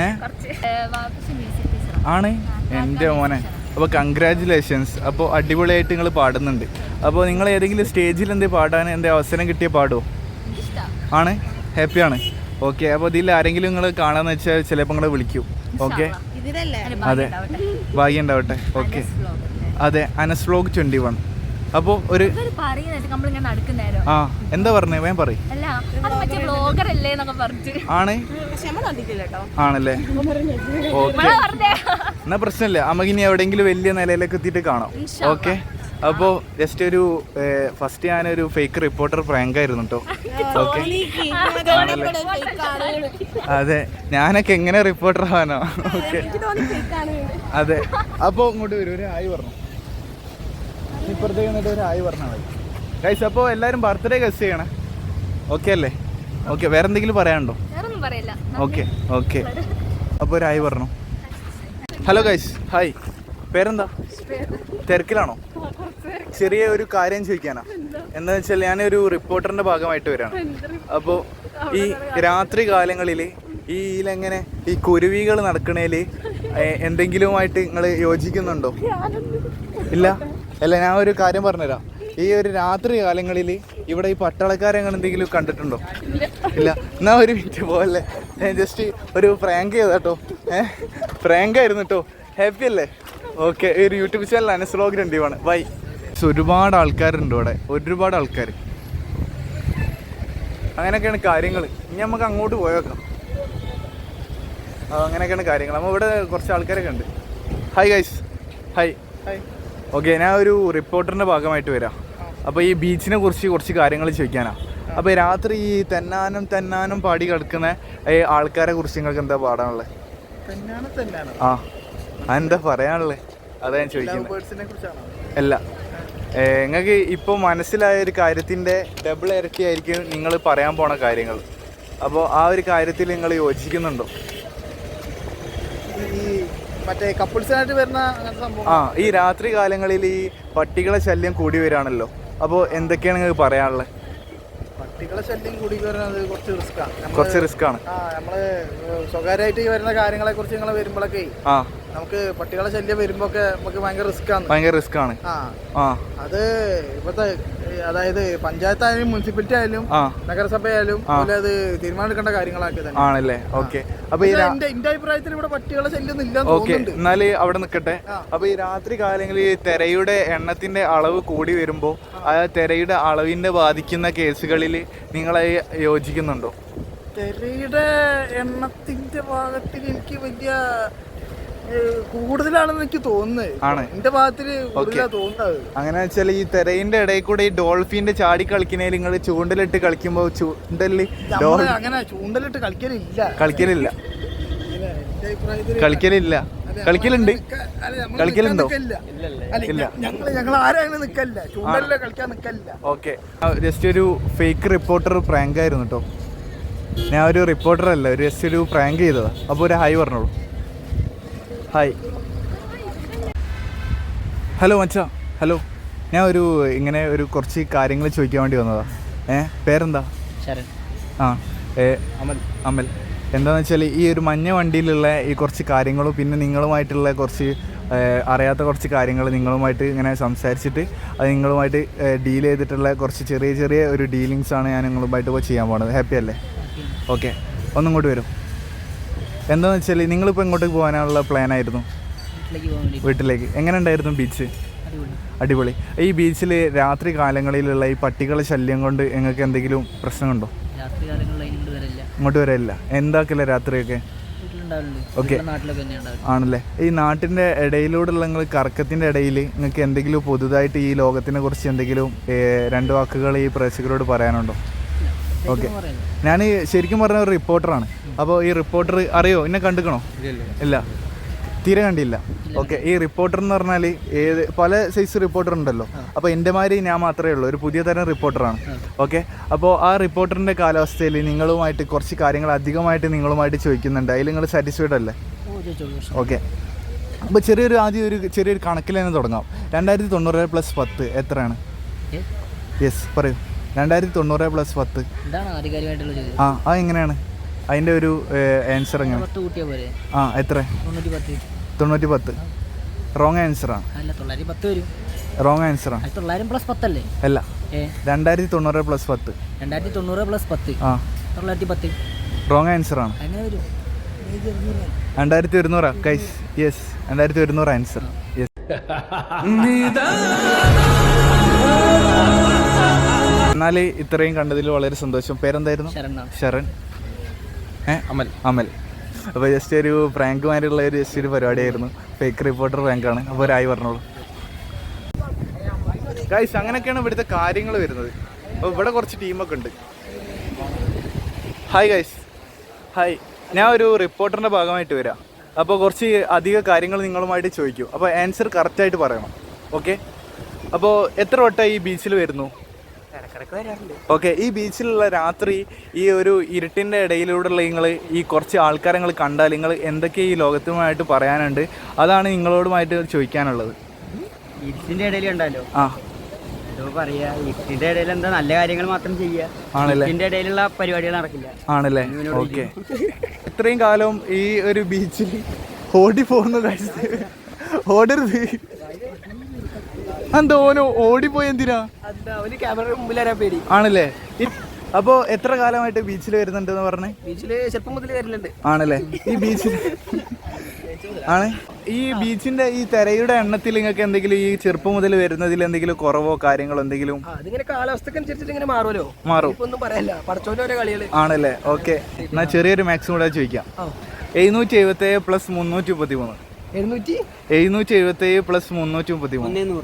ഏ? ആണ്. എന്റെ മോനെ. അപ്പോൾ കൺഗ്രാറ്റുലേഷൻസ് അപ്പോൾ അടിപൊളിയായിട്ട് നിങ്ങൾ പാടുന്നുണ്ട്. അപ്പോൾ നിങ്ങൾ ഏതെങ്കിലും സ്റ്റേജിൽ എന്തെങ്കിലും പാടാൻ എന്റെ അവസരം കിട്ടിയ പാടുമോ ആണ്? ഹാപ്പിയാണ്. ഓക്കെ അപ്പോൾ ഇതിൽ ആരെങ്കിലും നിങ്ങൾ കാണാന്ന് വെച്ചാൽ ചിലപ്പോൾ നിങ്ങൾ വിളിക്കും. ഓക്കെ? അതെ. ഭാഗ്യം ഉണ്ടാവട്ടെ ഓക്കെ. അതെ അനസ് വ്ലോഗ് ട്വന്റി വൺ അപ്പോൾ ഒരു ആ എന്താ പറഞ്ഞേ? വേഗം പറയും. അല്ല അത് മറ്റേ ബ്ലോഗർ അല്ലേ എന്നൊക്കെ പറഞ്ഞിട്ട്. ആണ്? ക്ഷമ കേട്ടോ. ആണല്ലേ? എന്നാ പ്രശ്നമില്ല. നമുക്ക് ഇനി എവിടെയെങ്കിലും വലിയ നിലയിലേക്ക് എത്തിയിട്ട് കാണാം. ഓക്കെ. അപ്പോൾ ജസ്റ്റ് ഒരു ഫസ്റ്റ് ഞാനൊരു ഫേക്ക് റിപ്പോർട്ടർ പ്രാങ്ക് ആയിരുന്നു കേട്ടോ ഓക്കെ. അതെ. ഞാനൊക്കെ എങ്ങനെ റിപ്പോർട്ടർ ആവാനോ? ഓക്കെ. അതെ. അപ്പോൾ ഇങ്ങോട്ട് വരും. ഒരു ആയി പറഞ്ഞു. ഇപ്പുറത്തേക്ക് എന്നിട്ട് ഒരു ആയി പറഞ്ഞാൽ മതി ഗൈസ് അപ്പോൾ എല്ലാവരും ബർത്ത്ഡേ ഗസ് ചെയ്യണേ. ഓക്കെ അല്ലേ? ഓക്കെ വേറെ എന്തെങ്കിലും പറയാനുണ്ടോ ഓക്കെ ഓക്കെ അപ്പോൾ ഒരു ആയി പറഞ്ഞു ഹലോ ഗൈസ് ഹായ് പേരെന്താ? തിരക്കിലാണോ? ചെറിയ ഒരു കാര്യം ചോദിക്കാനാ. എന്താ വെച്ചാൽ ഞാനൊരു റിപ്പോർട്ടറിന്റെ ഭാഗമായിട്ട് വരാണ്. അപ്പോൾ ഈ രാത്രി കാലങ്ങളിൽ ഈ ഇതിലെങ്ങനെ ഈ കുരുവികൾ നടക്കണേൽ എന്തെങ്കിലുമായിട്ട് നിങ്ങൾ യോജിക്കുന്നുണ്ടോ? ഇല്ല? അല്ല ഞാൻ ഒരു കാര്യം പറഞ്ഞുതരാം. ഈ ഒരു രാത്രി കാലങ്ങളിൽ ഇവിടെ ഈ പട്ടാളക്കാരെ അങ്ങനെ എന്തെങ്കിലും കണ്ടിട്ടുണ്ടോ? ഇല്ല. എന്നാ ഒരു മിനിറ്റ് പോകല്ലേ ഞാൻ ജസ്റ്റ് ഒരു പ്രാങ്ക് ചെയ്താട്ടോ ഏഹ് പ്രാങ്ക് ആയിരുന്നു കേട്ടോ ഹാപ്പി അല്ലേ? ഓക്കെ ഒരു യൂട്യൂബ് ചാനൽ അനസ്ലോഗ് രണ്ടിയുമാണ് ബൈ ഒരുപാട് ആൾക്കാരുണ്ട് ഇവിടെ. ഒരുപാട് ആൾക്കാർ അങ്ങനെയൊക്കെയാണ് കാര്യങ്ങൾ ഇനി നമുക്ക് അങ്ങോട്ട് പോയേക്കാം അങ്ങനെയൊക്കെയാണ് കാര്യങ്ങൾ നമ്മൾ ഇവിടെ കുറച്ച് ആൾക്കാരൊക്കെ ഉണ്ട്. Hi guys hi hi okay ഞാൻ ഒരു റിപ്പോർട്ടറിന്റെ ഭാഗമായിട്ട് വരാം. അപ്പോൾ ഈ ബീച്ചിനെ കുറിച്ച് കുറച്ച് കാര്യങ്ങൾ ചോദിക്കാനാണ് അപ്പോൾ രാത്രി ഈ തെന്നാനും തെന്നാനും പാടി കിടക്കുന്ന ഈ ആൾക്കാരെ കുറിച്ച് നിങ്ങൾക്ക് എന്താ പാടാനുള്ളത് ആ അതെന്താ പറയാനുള്ളത് അതാ ഞാൻ ചോദിക്കുന്നത് അല്ല. നിങ്ങൾക്ക് ഇപ്പോൾ മനസ്സിലായ ഒരു കാര്യത്തിന്റെ ഡബിൾ ഇരട്ടി ആയിരിക്കും നിങ്ങൾ പറയാൻ പോണ കാര്യങ്ങൾ. അപ്പോൾ ആ ഒരു കാര്യത്തിൽ നിങ്ങൾ യോജിക്കുന്നുണ്ടോ? മറ്റേ കപ്പിൾസിനായിട്ട് വരുന്ന അങ്ങനത്തെ സംഭവം? ആ ഈ രാത്രി കാലങ്ങളിൽ ഈ പട്ടികളെ ശല്യം കൂടി വരാണല്ലോ. അപ്പോൾ എന്തൊക്കെയാണ് നിങ്ങൾക്ക് പറയാനുള്ളത് പട്ടികളെ ശല്യം കൂടി വരുന്നത് കുറച്ച് റിസ്ക്കാണ് കുറച്ച് റിസ്ക് ആണ്. ആ നമ്മൾ സ്വകാര്യമായിട്ട് വരുന്ന കാര്യങ്ങളെ കുറിച്ച് നിങ്ങൾ വരുമ്പോഴൊക്കെ ആ. നമുക്ക് പട്ടികളെ ശല്യം വരുമ്പോ നമുക്ക് ഭയങ്കര റിസ്ക്കാണ് ഭയങ്കര റിസ്ക് ആണ്. ആ. അത് ഇപ്പത്തെ അതായത് പഞ്ചായത്ത് ആയാലും മുനിസിപ്പാലിറ്റി ആയാലും നഗരസഭയായാലും നഗരസഭ ആയാലും അത് തീരുമാനമെടുക്കേണ്ട കാര്യങ്ങളൊക്കെ തന്നെ. ആണല്ലേ? ഓക്കെ. അപ്പൊ എന്റെ അഭിപ്രായത്തിൽ ഇവിടെ പട്ടികളെ ശല്യം ഇല്ല ഓക്കെ. എന്നാൽ അവിടെ നിക്കട്ടെ. അപ്പൊ ഈ രാത്രി കാലങ്ങളിൽ തെരയുടെ എണ്ണത്തിന്റെ അളവ് കൂടി വരുമ്പോ ആ. തെരയുടെ അളവിന്റെ ബാധിക്കുന്ന കേസുകളിൽ നിങ്ങളെ യോജിക്കുന്നുണ്ടോ? തെരയുടെ എണ്ണത്തിന്റെ ഭാഗത്തിൽ എനിക്ക് വലിയ കൂടുതലാണെന്ന് എനിക്ക് തോന്നുന്നത്. എന്റെ തോന്നുന്നത്. അങ്ങനെ വെച്ചാൽ ഈ തെരയിന്റെ ഇടയിൽ കൂടെ ഈ ഡോൾഫിന്റെ ചാടി കളിക്കുന്നതിൽ നിങ്ങൾ ചൂണ്ടലിട്ട് കളിക്കുമ്പോ ചൂണ്ടൽ അങ്ങനെ ചൂണ്ടലിട്ട് കളിക്കലില്ല. കളിക്കലില്ല. കളിക്കലില്ല. കളിക്കലുണ്ട്. കളിക്കലുണ്ടോ? ഇല്ല. ഞങ്ങൾ ആരാണ് നിക്കല്ല ചൂണ്ടലില്ല കളിക്കാൻ നിക്കല്ല ഓക്കെ. ജസ്റ്റ് ഒരു ഫേക്ക് റിപ്പോർട്ടർ പ്രാങ്ക് ആയിരുന്നു കേട്ടോ ഞാൻ ഒരു റിപ്പോർട്ടർ അല്ല ഒരു ജസ്റ്റ് ഒരു പ്രാങ്ക് ചെയ്തതാ. അപ്പൊ ഒരു ഹായ് പറഞ്ഞോളൂ. ഹായ്. ഹലോ മച്ചാ. ഹലോ. ഞാൻ ഒരു ഇങ്ങനെ ഒരു കുറച്ച് കാര്യങ്ങൾ ചോദിക്കാൻ വേണ്ടി വന്നതാ. ഏ പേരെന്താ? ശരൺ. ആ ഏ അമൽ. അമൽ. എന്താണെന്ന് വെച്ചാൽ ഈ ഒരു മഞ്ഞ വണ്ടിയിലുള്ള ഈ കുറച്ച് കാര്യങ്ങളും പിന്നെ നിങ്ങളുമായിട്ടുള്ള കുറച്ച് അറിയാത്ത കുറച്ച് കാര്യങ്ങൾ നിങ്ങളുമായിട്ട് ഇങ്ങനെ സംസാരിച്ചിട്ട് അത് നിങ്ങളുമായിട്ട് ഡീൽ ചെയ്തിട്ടുള്ള കുറച്ച് ചെറിയ ചെറിയ ഒരു ഡീലിങ്സ് ആണ് ഞാൻ നിങ്ങളുമായിട്ട് ഇപ്പോൾ ചെയ്യാൻ പോകുന്നത് ഹാപ്പി അല്ലേ? ഓക്കെ ഒന്നും ഇങ്ങോട്ട് വരും. എന്താണെന്ന് വെച്ചാൽ നിങ്ങളിപ്പോൾ ഇങ്ങോട്ടേക്ക് പോകാനുള്ള പ്ലാൻ ആയിരുന്നു വീട്ടിലേക്ക്. എങ്ങനെ ഉണ്ടായിരുന്നു ബീച്ച്? അടിപൊളി. ഈ ബീച്ചിൽ രാത്രി കാലങ്ങളിലുള്ള ഈ പട്ടികളെ ശല്യം കൊണ്ട് നിങ്ങൾക്ക് എന്തെങ്കിലും പ്രശ്നമുണ്ടോ ഇങ്ങോട്ട് വരില്ല എന്താക്കില്ല രാത്രിയൊക്കെ? ഓക്കെ. ആണല്ലേ. ഈ നാട്ടിന്റെ ഇടയിലൂടെയുള്ള നിങ്ങൾ കറക്കത്തിന്റെ ഇടയിൽ നിങ്ങൾക്ക് എന്തെങ്കിലും പുതുതായിട്ട് ഈ ലോകത്തിനെ കുറിച്ച് എന്തെങ്കിലും രണ്ട് വാക്കുകൾ ഈ പ്രേക്ഷകരോട് പറയാനുണ്ടോ? ഓക്കെ ഞാൻ ശരിക്കും പറഞ്ഞ ഒരു റിപ്പോർട്ടറാണ് അപ്പോൾ ഈ റിപ്പോർട്ടർ അറിയോ? എന്നെ കണ്ടുക്കണോ? ഇല്ല തീരെ കണ്ടില്ല. ഓക്കെ ഈ റിപ്പോർട്ടർ എന്ന് പറഞ്ഞാൽ ഏത് പല സൈസ് റിപ്പോർട്ടർ ഉണ്ടല്ലോ. അപ്പോൾ എന്റെ മാതിരി ഞാൻ മാത്രമേ ഉള്ളൂ. ഒരു പുതിയ തരം റിപ്പോർട്ടറാണ് ഓക്കെ അപ്പോൾ ആ റിപ്പോർട്ടറിന്റെ കാലാവസ്ഥയിൽ നിങ്ങളുമായിട്ട് കുറച്ച് കാര്യങ്ങൾ അധികമായിട്ട് നിങ്ങളുമായിട്ട് ചോദിക്കുന്നുണ്ട്. അതിൽ നിങ്ങൾ സാറ്റിസ്ഫൈഡ് അല്ലേ? ഓക്കെ അപ്പോൾ ചെറിയൊരു ആദ്യം ഒരു ചെറിയൊരു കണക്കിൽ തന്നെ തുടങ്ങാം. രണ്ടായിരത്തി തൊണ്ണൂറ് പ്ലസ് പത്ത് എത്രയാണ്? യെസ് പറയൂ. രണ്ടായിരത്തി തൊണ്ണൂറ് പ്ലസ് പത്ത് ആധികാരികമായിട്ടുള്ള ചോദ്യം ആ ആ എങ്ങനെയാണ്? അതിന്റെ ഒരു ആൻസർ എങ്ങനെ? ആ എത്ര? തൊണ്ണൂറ്റി പത്ത് റോങ് ആൻസറാണ് റോങ് ആൻസറാണ് തൊള്ളായിരം പ്ലസ് പത്തല്ലേ അല്ല? രണ്ടായിരത്തി തൊണ്ണൂറ് പ്ലസ് പത്ത്. രണ്ടായിരത്തി തൊണ്ണൂറ് പ്ലസ് പത്ത്. ആ. തൊള്ളായിരത്തി പത്ത് റോങ് ആൻസറാണ് രണ്ടായിരത്തി ഒരുന്നൂറാ കൈസ് യെസ് രണ്ടായിരത്തി ഒരുന്നൂറ് ആൻസർ യെസ് എന്നാൽ ഇത്രയും കണ്ടതിൽ വളരെ സന്തോഷം. പേരെന്തായിരുന്നു? ശരൺ. അമൽ. അമൽ. അപ്പോൾ ജസ്റ്റ് ഒരു പ്രാങ്ക് പ്രാങ്കുമായിട്ടുള്ള ഒരു ജസ്റ്റ് ഒരു പരിപാടിയായിരുന്നു. ഫേക്ക് റിപ്പോർട്ടർ പ്രാങ്കാണ്. അപ്പോൾ ഒരായി പറഞ്ഞോളൂ. ഗൈസ് അങ്ങനെയൊക്കെയാണ് ഇവിടുത്തെ കാര്യങ്ങൾ വരുന്നത്. അപ്പോൾ ഇവിടെ കുറച്ച് ടീമൊക്കെ ഉണ്ട്. ഹായ് ഗൈസ് ഹായ് ഞാൻ ഒരു റിപ്പോർട്ടറിന്റെ ഭാഗമായിട്ട് വരാം. അപ്പോൾ കുറച്ച് അധിക കാര്യങ്ങൾ നിങ്ങളുമായിട്ട് ചോദിക്കും. അപ്പോൾ ആൻസർ കറക്റ്റായിട്ട് പറയണം. ഓക്കെ അപ്പോൾ എത്ര വട്ടം ഈ ബീച്ചിൽ വരുന്നു? ഓക്കെ ഈ ബീച്ചിലുള്ള രാത്രി ഈ ഒരു ഇരുട്ടിന്റെ ഇടയിലൂടെയുള്ള നിങ്ങൾ ഈ കുറച്ച് ആൾക്കാരെ നിങ്ങൾ കണ്ടാൽ നിങ്ങൾ എന്തൊക്കെ ഈ ലോകത്തുമായിട്ട് പറയാനുണ്ട്? അതാണ് നിങ്ങളോടുമായിട്ട് ചോദിക്കാനുള്ളത്. ഇരുട്ടിന്റെ ഇടയിൽ ഉണ്ടല്ലോ ആ. പറയാ ഇരുട്ടിന്റെ ഇടയിൽ എന്താ നല്ല കാര്യങ്ങൾ മാത്രം ചെയ്യുക. ആണല്ലേ? ഇരുട്ടിന്റെ ഇടയിലുള്ള പരിപാടികൾ നടക്കില്ല. ആണല്ലേ? ഓക്കെ. ഇത്രയും കാലം ഈ ഒരു ബീച്ചിൽ ഓടി പോകുന്ന ഓടരുത്. എന്താ ഓനോ ഓടിപ്പോയി എന്തിനാ? പേടി. ആണല്ലേ? അപ്പോ എത്ര കാലമായിട്ട് ബീച്ചിൽ വരുന്നുണ്ട് പറഞ്ഞേ? ബീച്ചിൽ ചെറുപ്പം മുതൽ വരുന്നുണ്ട്. ആണല്ലേ? ഈ ബീച്ചിൽ ആണ്. ഈ ബീച്ചിന്റെ ഈ തെരയുടെ എണ്ണത്തിൽ നിങ്ങൾക്ക് എന്തെങ്കിലും ഈ ചെറുപ്പം മുതൽ വരുന്നതിൽ എന്തെങ്കിലും കുറവോ കാര്യങ്ങളോ എന്തെങ്കിലും? അതിങ്ങനെ കാലാവസ്ഥക്ക് അനുസരിച്ചിട്ട് ഇങ്ങനെ മാറുമല്ലോ. മാറും. ഒന്നും പറയല്ല. പടച്ചോന്റെ കളികൾ. ആണല്ലേ? ഓക്കെ. എന്നാ ചെറിയൊരു മാക്സിമം കൂടെ ചോദിക്കാം. എഴുന്നൂറ്റി എഴുപത്തി ഏഴ് പ്ലസ് മുന്നൂറ്റി മുപ്പത്തി മൂന്ന് എഴുന്നൂറ്റി? എഴുന്നൂറ്റി എഴുപത്തി ഏഴ് പ്ലസ് മുന്നൂറ്റി മുപ്പത്തി മൂന്ന്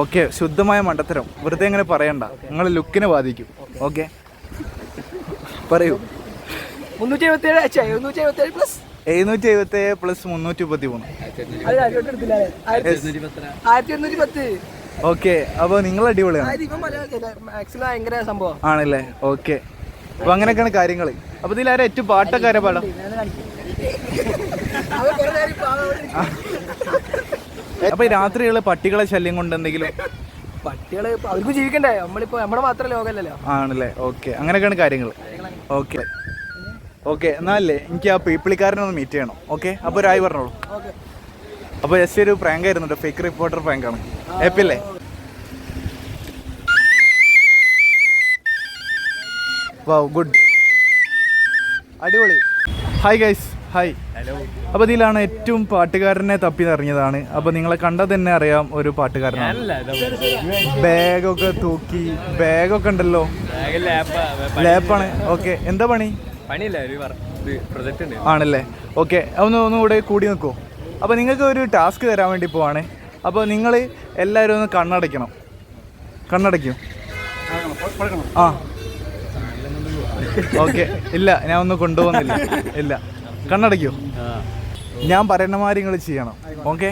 ഓക്കെ ശുദ്ധമായ മണ്ടത്തരം. വെറുതെ ഇങ്ങനെ പറയണ്ട. നിങ്ങൾ ലുക്കിനെ ബാധിക്കും. ഓക്കെ? പറയൂ. മുന്നൂറ്റി എഴുപത്തി ഏഴ് അച്ഛാ എഴുപത്തി ഏഴ് പ്ലസ് എഴുന്നൂറ്റി എഴുപത്തി ഏഴ് പ്ലസ് മുന്നൂറ്റി മുപ്പത്തി മൂന്ന്? ആയിരത്തി എണ്ണൂറ്റി പത്ത് ഓക്കെ അപ്പോൾ നിങ്ങൾ അടിപൊളിയാണ് സംഭവം. ആണല്ലേ? ഓക്കെ. അപ്പൊ അങ്ങനെയൊക്കെയാണ് കാര്യങ്ങൾ അപ്പൊ ഇതിൽ ആരും ഏറ്റവും പാട്ടൊക്കെ ആരാ പാടാം? അപ്പൊ ഈ രാത്രിയുള്ള പട്ടികളെ ശല്യം കൊണ്ട് എന്തെങ്കിലും? പട്ടികൾ അവർക്ക് ജീവിക്കണ്ടേ? നമ്മളിപ്പോ നമ്മുടെ മാത്രം ലോകമല്ലല്ലോ. ആണല്ലേ? ഓക്കെ. അങ്ങനെയൊക്കെയാണ് കാര്യങ്ങൾ. ഓക്കെ. ഓക്കെ. എന്നാലേ എനിക്ക് ആ പീപ്പിളിക്കാരനെ ഒന്ന് മീറ്റ് ചെയ്യണം. ഓക്കെ? അപ്പോൾ ഒരായി പറഞ്ഞോളൂ. അപ്പൊ ജസ്റ്റ് ഒരു പ്രാങ്ക് ആയിരുന്നു ഫേക്ക് റിപ്പോർട്ടർ പ്രാങ്ക് ആണ്. ഏപ്പില്ലേ ഗുഡ്. അടിപൊളി. ഹായ് ഗൈസ് ഹായ് ഹലോ അപ്പോൾ ഇതിലാണ് ഏറ്റവും പാട്ടുകാരനെ തപ്പി നിറഞ്ഞതാണ്. അപ്പോൾ നിങ്ങളെ കണ്ടാൽ തന്നെ അറിയാം ഒരു പാട്ടുകാരനാണ്. ബാഗൊക്കെ തൂക്കി ബാഗൊക്കെ ഉണ്ടല്ലോ. ലാപ്പാണ്. ഓക്കെ എന്താ പണി? ആണല്ലേ? ഓക്കെ ഒന്ന് കൂടെ കൂടി നിൽക്കുമോ അപ്പോൾ നിങ്ങൾക്ക് ഒരു ടാസ്ക് തരാൻ വേണ്ടി പോവാണ്. അപ്പോൾ നിങ്ങൾ എല്ലാവരും ഒന്ന് കണ്ണടയ്ക്കണം. കണ്ണടയ്ക്കും. ആ. ഓക്കെ ഇല്ല ഞാൻ ഒന്ന് കൊണ്ടുപോകുന്നില്ല. ഇല്ല. കണ്ണടയ്ക്കോ. ഞാൻ പറയുന്ന മാതിരി നിങ്ങൾ ചെയ്യണം. ഓക്കെ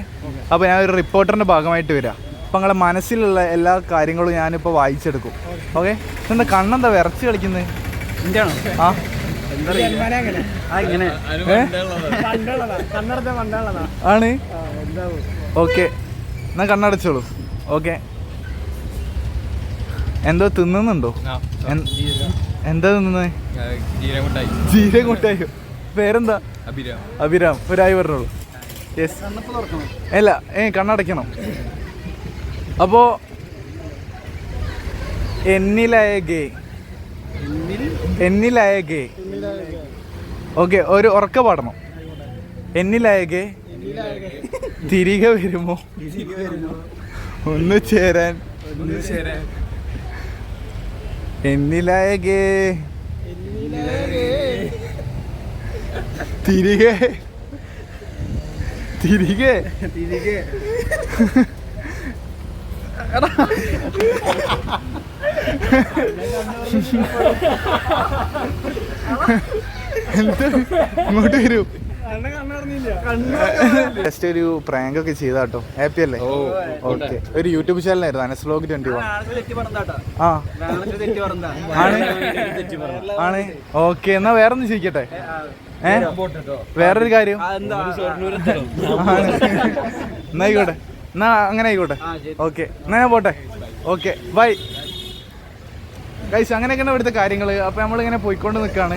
അപ്പോൾ ഞാൻ ഒരു റിപ്പോർട്ടറിന്റെ ഭാഗമായിട്ട് വരാം. അപ്പം നിങ്ങളെ മനസ്സിലുള്ള എല്ലാ കാര്യങ്ങളും ഞാനിപ്പോൾ വായിച്ചെടുക്കും. ഓക്കെ എന്താ കണ്ണെന്താ വിറച്ച് കളിക്കുന്നത് ആ? ആണ്? ഓക്കെ എന്നാ കണ്ണടച്ചോളൂ. ഓക്കെ എന്തോ തിന്നുന്നുണ്ടോ? എന്താ തിന്നുന്നത് ജീരകുട്ടായോ ജീരകം കൊട്ടായോ പേരെന്താ? അഭിരാം. ഒരായി പറഞ്ഞോളൂ. യെസ് അല്ല ഏ കണ്ണടയ്ക്കണം. അപ്പോ എന്നിലായ ഗേ. എന്നിലായ ഗേ. ഓക്കെ ഒരു ഉറക്ക പാടണം. എന്നിലായ ഗേ. തിരികെ വരുമോ? ഒന്ന് ചേരാൻ. എന്നിലായകേ തിരികെ. തിരികെ. തിരികെ. എന്ത്? ഇങ്ങോട്ട് വരൂ. ജസ്റ്റ് ഒരു പ്രാങ്ക് ഒക്കെ ചെയ്താട്ടോ. ഹാപ്പി അല്ലേ? ഓക്കെ. ഒരു യൂട്യൂബ് ചാനലായിരുന്നു അനസ്ലോഗ് ട്വന്റി വൺ ആ ആണ്. ആണ്. ഓക്കെ എന്നാ വേറെ ചോദിക്കട്ടെ? വേറൊരു കാര്യം. എന്നാ ആയിക്കോട്ടെ. എന്നാ അങ്ങനെ ആയിക്കോട്ടെ. ഓക്കെ. എന്നാ ഞാൻ പോട്ടെ. ഓക്കെ. ബൈ. ഗൈസ് അങ്ങനെയൊക്കെയാണ് ഇവിടുത്തെ കാര്യങ്ങൾ അപ്പോൾ നമ്മളിങ്ങനെ പോയിക്കൊണ്ട് നിൽക്കുകയാണ്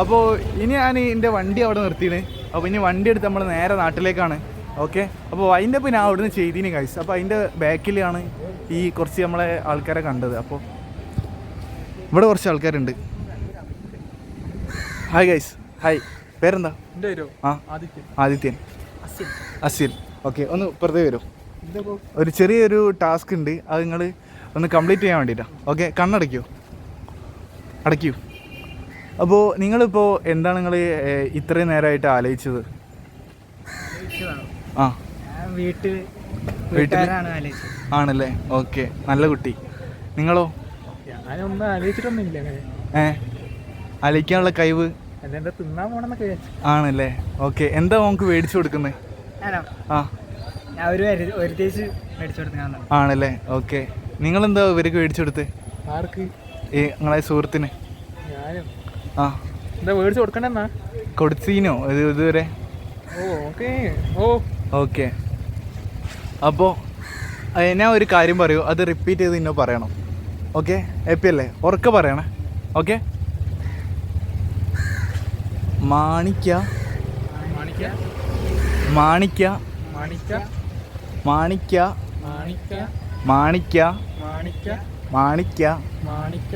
അപ്പോൾ ഇനി ഞാൻ എന്റെ വണ്ടി അവിടെ നിർത്തിയാണ്. അപ്പോൾ ഇനി വണ്ടി എടുത്ത് നമ്മൾ നേരെ നാട്ടിലേക്കാണ്. ഓക്കെ. അപ്പോൾ അതിന്റെ പിന്നെ ഞാൻ അവിടുന്ന് ചെയ്തിന് ഗൈസ്. അപ്പോൾ അതിന്റെ ബാക്കിലാണ് ഈ കുറച്ച് നമ്മളെ ആൾക്കാരെ കണ്ടത്. അപ്പോൾ ഇവിടെ കുറച്ച് ആൾക്കാരുണ്ട്. ഹായ് ഗൈസ് ഹായ് പേരെന്താ? ആ. ആദിത്യൻ. അസിൽ ഓക്കെ ഒന്ന് വെറുതെ വരും. ഒരു ചെറിയൊരു ടാസ്ക് ഉണ്ട് അത് നിങ്ങൾ ഒന്ന് കംപ്ലീറ്റ് ചെയ്യാൻ വേണ്ടിയിട്ടാണ് ഓക്കെ കണ്ണടയ്ക്കൂ. അടയ്ക്കൂ. അപ്പോൾ നിങ്ങളിപ്പോൾ എന്താണ് നിങ്ങൾ ഇത്രയും നേരമായിട്ട് ആലോചിച്ചത്? ആ. വീട്ടിൽ വീട്ടിൽ ആണല്ലേ? ഓക്കെ നല്ല കുട്ടി. നിങ്ങളോ? ആലോചിച്ചിട്ടൊന്നുമില്ല. ഏ? ആലോചിക്കാനുള്ള കഴിവ്? ആണല്ലേ? ഓക്കെ. എന്താ നമുക്ക് മേടിച്ചു കൊടുക്കുന്നത് ആ. ആണല്ലേ? ഓക്കെ. നിങ്ങളെന്താ ഇവർക്ക് മേടിച്ചു കൊടുത്ത്? ആർക്ക്? ഈ നിങ്ങളെ സുഹൃത്തിന്. ആ. എന്താ മേടിച്ചു കൊടുക്കണ്ടെന്നാ? കൊടുത്തീനോ? ഇത് ഇതുവരെ? ഓക്കെ. അപ്പോൾ ഞാൻ ഒരു കാര്യം പറയൂ. അത് റിപ്പീറ്റ് ചെയ്ത് ഇന്നോ പറയണം. ഓക്കെ? എപ്പിയല്ലേ അല്ലേ? ഉറക്കെ പറയണേ. ഓക്കെ? മാണിക്ക മാണിക്ക മാണിക്ക മാണിക്ക മാണിക്ക മാണിക്ക മാണിക്ക മാണിക്ക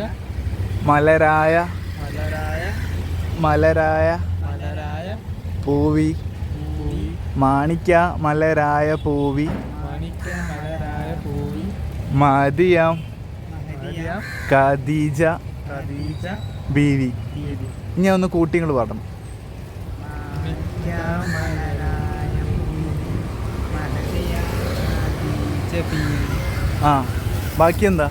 മലരായ മലരായ മലരായ മലരായ പൂവി മാണിക്ക മലരായ പൂവി മാണിക്ക മലരായ പൂവി മതിയം ഖദീജ ഖദീജ ബീവി ഇനി ഒന്ന് കൂട്ടിങ്ങൾ പാടണം ആ ബാക്കി എന്താ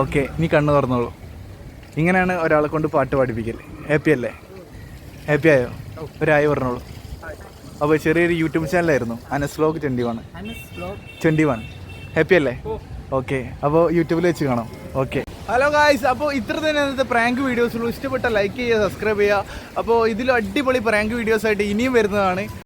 ഓക്കെ നീ കണ്ണു തുറന്നോളൂ. ഇങ്ങനെയാണ് ഒരാളെ കൊണ്ട് പാട്ട് പാടിപ്പിക്കൽ ഹാപ്പി അല്ലേ? ഹാപ്പി ആയോ? ഒരായി പറഞ്ഞോളൂ. അപ്പോൾ ചെറിയൊരു YouTube ചാനലായിരുന്നു. Anas blog twenty one. Twenty one. Happy അല്ലേ? ഓക്കെ അപ്പോൾ യൂട്യൂബിൽ വെച്ച് കാണാം. ഓക്കെ. ഹലോ ഗായ്സ് അപ്പോൾ ഇത്ര തന്നെ ഇന്നത്തെ പ്രാങ്ക് വീഡിയോസുള്ളൂ ഇഷ്ടപ്പെട്ട ലൈക്ക് ചെയ്യുക സബ്സ്ക്രൈബ് ചെയ്യുക. അപ്പോൾ ഇതിലും അടിപൊളി പ്രാങ്ക് വീഡിയോസ് ആയിട്ട് ഇനിയും വരുന്നതാണ്.